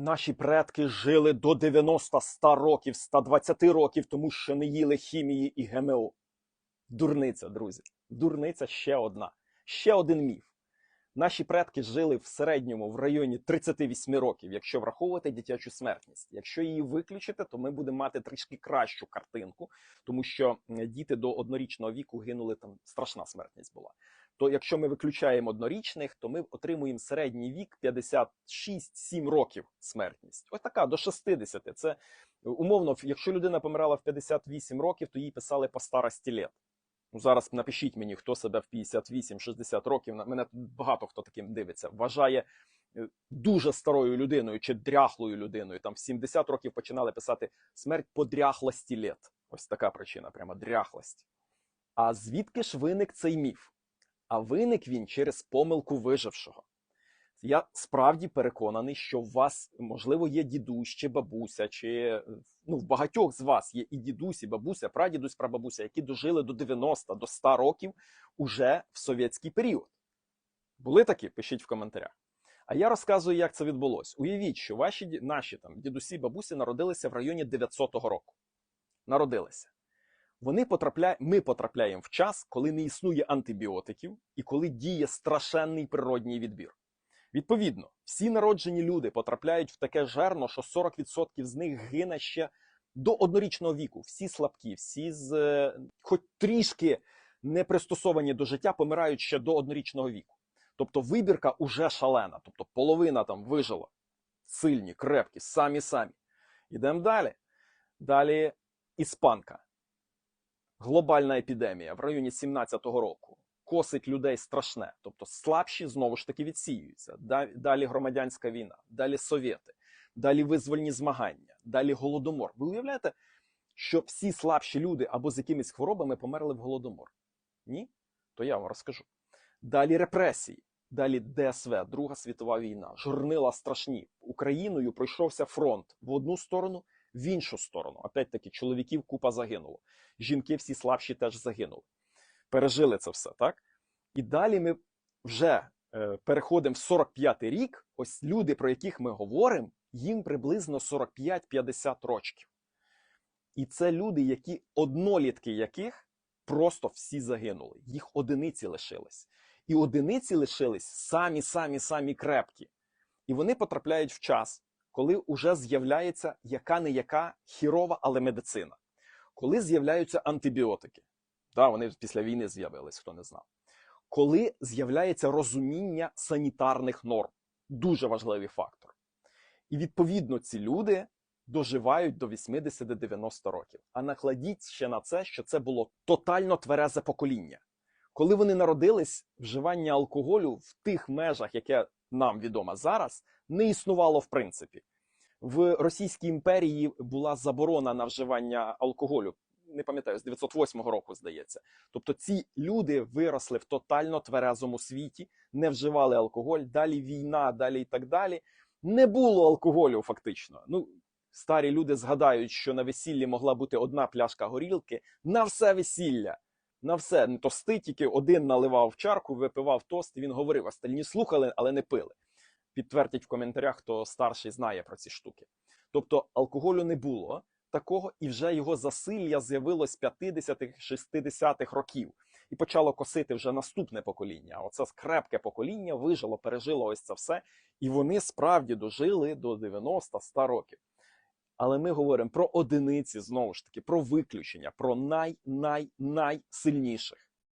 Наші предки жили до 90-100 років, 120 років, тому що не їли хімії і ГМО. Дурниця, друзі. Дурниця ще одна. Ще один міф. Наші предки жили в середньому в районі 38 років, якщо враховувати дитячу смертність. Якщо її виключити, то ми будемо мати трішки кращу картинку, тому що діти до однорічного віку гинули там страшна смертність була. То якщо ми виключаємо однорічних, то ми отримуємо середній вік 56-7 років смертність. Ось така до 60. Це умовно, якщо людина помирала в 58 років, то їй писали по старості літ. Ну, зараз напишіть мені, хто себе в 58-60 років. Мене багато хто таким дивиться. Вважає е, дуже старою людиною чи дряхлою людиною. Там в 70 років починали писати смерть по дряхлості літ. Ось така причина, прямо дряхлость. А звідки ж виник цей міф? А виник він через помилку вижившого. Я справді переконаний, що у вас, можливо, є дідусь чи бабуся, чи ну, в багатьох з вас є і дідусь, і бабуся, прадідусь, прабабуся, які дожили до 90, до 100 років уже в совєтський період. Були такі? Пишіть в коментарях. А я розказую, як це відбулося. Уявіть, що ваші наші там дідусі, бабусі народилися в районі 900-го року. Народилися. Вони потрапляють, ми потрапляємо в час, коли не існує антибіотиків і коли діє страшенний природній відбір. Відповідно, всі народжені люди потрапляють в таке жерно, що 40% з них гине ще до однорічного віку. Всі слабкі, всі з е, хоч трішки не пристосовані до життя, помирають ще до однорічного віку. Тобто вибірка уже шалена, тобто половина там вижила. Сильні, крепкі, самі самі. Ідемо далі. Далі іспанка. Глобальна епідемія в районі 17-го року. Косить людей страшне. Тобто слабші знову ж таки відсіюються. Далі громадянська війна, далі совєти, далі визвольні змагання, далі голодомор. Ви уявляєте, що всі слабші люди або з якимись хворобами померли в голодомор? Ні? То я вам розкажу. Далі репресії, далі ДСВ, Друга світова війна, жорнила страшні. Україною пройшовся фронт в одну сторону, в іншу сторону. Опять-таки, чоловіків купа загинуло. Жінки всі слабші теж загинули. Пережили це все, так? І далі ми вже е, переходимо в 45-й рік. Ось люди, про яких ми говоримо, їм приблизно 45-50 років. І це люди, які однолітки яких просто всі загинули. Їх одиниці лишились. І одиниці лишились самі, самі, самі крепкі. І вони потрапляють в час, коли вже з'являється яка не яка хірова, але медицина. Коли з'являються антибіотики. Да, вони після війни з'явились, хто не знав. Коли з'являється розуміння санітарних норм, дуже важливий фактор. І відповідно ці люди доживають до 80-90 років. А накладіть ще на це, що це було тотально тверезе покоління. Коли вони народились, вживання алкоголю в тих межах, яке нам відомо зараз, не існувало в принципі. В Російській імперії була заборона на вживання алкоголю. Не пам'ятаю, з 908 року, здається. Тобто ці люди виросли в тотально тверезому світі, не вживали алкоголь, далі війна, далі і так далі. Не було алкоголю, фактично. Ну, старі люди згадають, що на весіллі могла бути одна пляшка горілки на все весілля. На все. Тости тільки один наливав чарку, випивав тост, і він говорив. Остальні слухали, але не пили. Підтвердять в коментарях, хто старший знає про ці штуки. Тобто алкоголю не було такого, і вже його засилля з'явилось 50-х-60-х років. І почало косити вже наступне покоління. А Оце крепке покоління вижило, пережило ось це все, і вони справді дожили до 90-100 років. Але ми говоримо про одиниці знову ж таки, про виключення, про най-най-найсильніших.